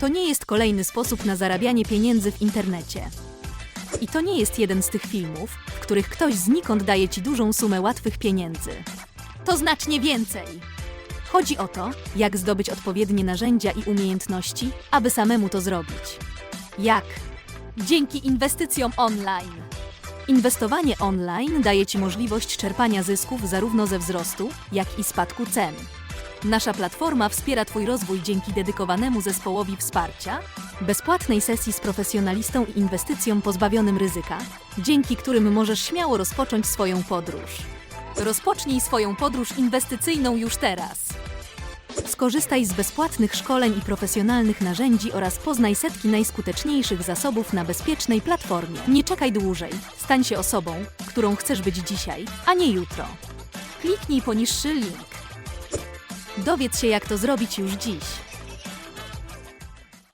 To nie jest kolejny sposób na zarabianie pieniędzy w internecie. I to nie jest jeden z tych filmów, w których ktoś znikąd daje ci dużą sumę łatwych pieniędzy. To znacznie więcej. Chodzi o to, jak zdobyć odpowiednie narzędzia i umiejętności, aby samemu to zrobić. Jak? Dzięki inwestycjom online. Inwestowanie online daje Ci możliwość czerpania zysków zarówno ze wzrostu, jak i spadku cen. Nasza platforma wspiera Twój rozwój dzięki dedykowanemu zespołowi wsparcia, bezpłatnej sesji z profesjonalistą i inwestycjom pozbawionym ryzyka, dzięki którym możesz śmiało rozpocząć swoją podróż. Rozpocznij swoją podróż inwestycyjną już teraz. Skorzystaj z bezpłatnych szkoleń i profesjonalnych narzędzi oraz poznaj setki najskuteczniejszych zasobów na bezpiecznej platformie. Nie czekaj dłużej. Stań się osobą, którą chcesz być dzisiaj, a nie jutro. Kliknij poniższy link. Dowiedz się, jak to zrobić już dziś.